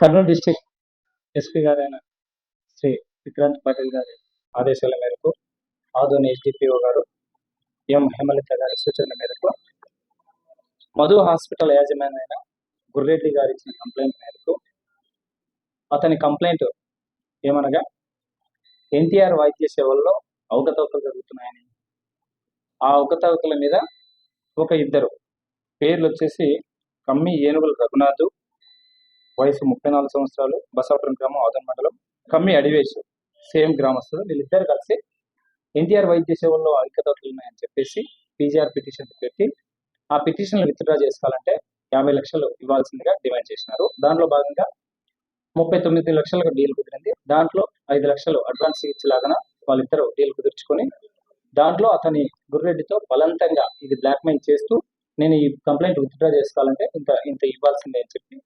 Kurnool district SP గారైన శ్రీ విక్రాంత్ పాటిల్ గారి ఆదేశాల మేరకు ఆదోని ఎస్డిపిఓ గారు ఎం హేమలత గారి సూచనల మేరకు మధు హాస్పిటల్ యాజమాన్ అయిన గుర్రెడ్డి గారు ఇచ్చిన కంప్లైంట్ మేరకు అతని కంప్లైంట్ ఏమనగా ఎన్టీఆర్ వైద్య సేవల్లో అవకతవకలు జరుగుతున్నాయని ఆ అవకతవకల మీద ఒక ఇద్దరు పేర్లు వచ్చేసి కమ్మి ఏనుగుల రఘునాథ్ వయసు ముప్పై నాలుగు సంవత్సరాలు బసవపురం గ్రామం ఆదన్ మండలం కమ్మి అడివేశు సేమ్ గ్రామస్తులు. వీళ్ళిద్దరు కలిసి ఎన్టీఆర్ వైద్య సేవల్లో ఐక్యతలు ఉన్నాయని చెప్పేసి పీజీఆర్ పిటిషన్ పెట్టి ఆ పిటిషన్ విత్డ్రా చేసుకోవాలంటే యాభై లక్షలు ఇవ్వాల్సిందిగా డిమాండ్ చేసినారు. దాంట్లో భాగంగా ముప్పై తొమ్మిది లక్షలకు డీల్ కుదిరింది. దాంట్లో ఐదు లక్షలు అడ్వాన్స్ ఇచ్చేలాగా వాళ్ళిద్దరూ డీల్ కుదుర్చుకొని దాంట్లో అతని గుర్రెడ్డితో బలవంతంగా ఇది బ్లాక్మెయిల్ చేస్తూ నేను ఈ కంప్లైంట్ విత్డ్రా చేసుకోవాలంటే ఇంత ఇంత ఇవ్వాల్సిందే అని చెప్పి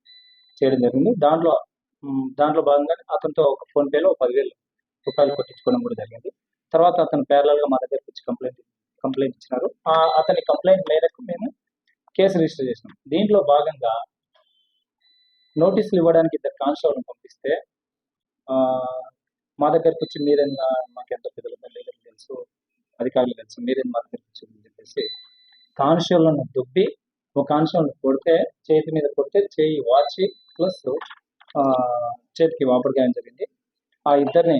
చేయడం జరిగింది. దాంట్లో దాంట్లో భాగంగా అతనితో ఒక ఫోన్ పేలో పదివేలు రూపాయలు కొట్టించుకోవడం కూడా జరిగింది. తర్వాత అతను parallel మా దగ్గరకు వచ్చి కంప్లైంట్ కంప్లైంట్ ఇచ్చినారు. ఆ అతని కంప్లైంట్ మేరకు మేము కేసు రిజిస్టర్ చేసినాం. దీంట్లో భాగంగా నోటీసులు ఇవ్వడానికి ఇద్దరు కానిస్టేబుల్ని పంపిస్తే మా దగ్గరకు వచ్చి మీరైనా మాకు ఎంత పెద్దలు లీడర్లు తెలుసు. అధికారులు తెలుసు. మీరేం మా దగ్గరకు వచ్చిందని చెప్పేసి కానిస్టేబుల్ను దుబ్బి ఒక కానిస్టేబుల్ కొడితే చేతి మీద కొడితే చేయి వాచి ప్లస్ చేతికి వాపుడు గాయం జరిగింది. ఆ ఇద్దరిని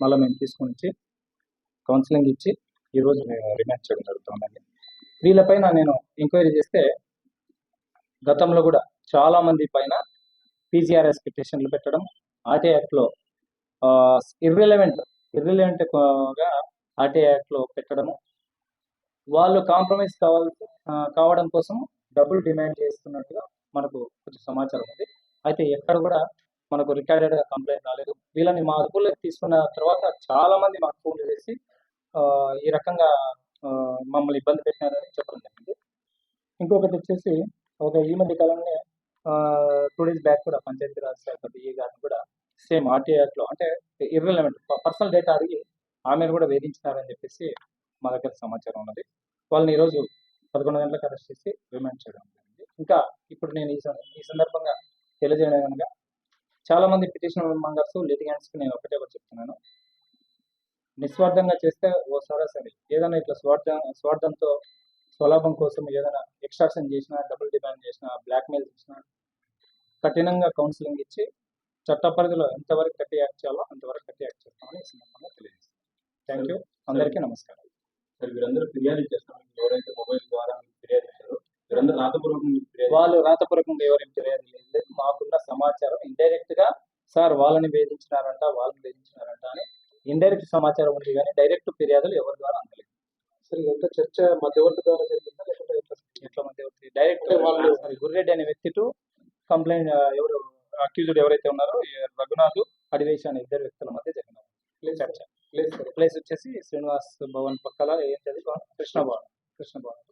మళ్ళీ మేము తీసుకొని వచ్చి కౌన్సిలింగ్ ఇచ్చి ఈరోజు మేము రిమాండ్ చేయడం జరుగుతుందండి. వీళ్ళపైన నేను ఎంక్వైరీ చేస్తే గతంలో కూడా చాలామంది పైన పీజీఆర్ఎస్ పిటిషన్లు పెట్టడం ఆర్టీ యాక్ట్లో ఇర్రిలవెంట్ ఇర్రిలవెంట్గా ఆర్టీ యాక్ట్లో పెట్టడము వాళ్ళు కాంప్రమైజ్ కావాలి కావడం కోసం డబ్బులు డిమాండ్ చేస్తున్నట్టుగా మనకు కొంచెం సమాచారం ఉంది. అయితే ఎక్కడ కూడా మనకు రికార్డెడ్ కంప్లైంట్ రాలేదు. వీళ్ళని మా అదుపులోకి తీసుకున్న తర్వాత చాలా మంది మాకు ఫోన్ చేసి ఆ, ఈ రకంగా ఆ, మమ్మల్ని ఇబ్బంది పెట్టినారని చెప్పడం జరిగింది. ఇంకొకటి వచ్చేసి ఒక ఈ మధ్య కాలంలో టూ డేస్ బ్యాక్ కూడా పంచాయతీరాజ్ శాఖ బిఏ గారిని కూడా సేమ్ ఆర్టీఐ యాక్ట్లో అంటే ఇర్రెలవెంట్ పర్సనల్ డేటా అడిగి ఆమెను కూడా వేధించినారని చెప్పేసి మా దగ్గర సమాచారం ఉన్నది. వాళ్ళని ఈరోజు పదకొండు గంటలకు అరెస్ట్ చేసి రిమాండ్ చేయడం జరిగింది. ఇంకా ఇప్పుడు నేను ఈ ఈ సందర్భంగా తెలియజేయడం కనుక చాలా మంది పిటిషన్ మెంబర్స్ లిటిగెంట్స్కి నేను ఒకటే ఒకటి చెప్తున్నాను. నిస్వార్థంగా చేస్తే ఓ సరాసరి. ఏదైనా ఇట్లా స్వార్థ స్వార్థంతో స్వలాభం కోసం ఏదైనా ఎక్స్ట్రాక్షన్ చేసినా డబుల్ డిమాండ్ చేసినా బ్లాక్మెయిల్ చేసినా కఠినంగా కౌన్సిలింగ్ ఇచ్చి చట్ట పరిధిలో ఎంతవరకు కట్టి యాక్ట్ చేయాలో అంతవరకు కట్టి యాక్ట్ చేస్తామని ఈ సందర్భంగా తెలియజేస్తాను థ్యాంక్ యూ. అందరికీ నమస్కారం. సార్ వీరందరూ ఫిర్యాదు చేస్తారు ఎవరైతే మొబైల్ ద్వారా మీకు ఫిర్యాదు చేశారో వీరందరూ రాతపూర్వకంగా మీకు ఫిర్యాదు వాళ్ళు రాతపూర్వకంగా ఎవరేం ఫిర్యాదు లేదు మాకున్న సమాచారం ఇండైరెక్ట్గా సార్ వాళ్ళని వేధించినారంట వాళ్ళని వేధించినారంట అని ఇండైరెక్ట్ సమాచారం ఉంది కానీ డైరెక్ట్ ఫిర్యాదులు ఎవరి ద్వారా అందలేదు. అసలు ఎంత చర్చ మధ్యవర్తి ద్వారా జరిగిందా లేకుంటే ఎట్లా? మధ్యవర్తి? డైరెక్ట్ వాళ్ళు గుర్రెడ్డి అనే వ్యక్తి టు కంప్లైంట్ ఎవరు అక్యూజ్డ్ ఎవరైతే ఉన్నారో రఘునాథ్ అడివేశ్ అనే ఇద్దరు వ్యక్తుల మధ్య జరిగిన చర్చ. ప్లేస్ ప్లేస్ వచ్చేసి శ్రీనివాస్ భవన్ పక్కల ఏంటది? కృష్ణ భవన్. కృష్ణ భవన్.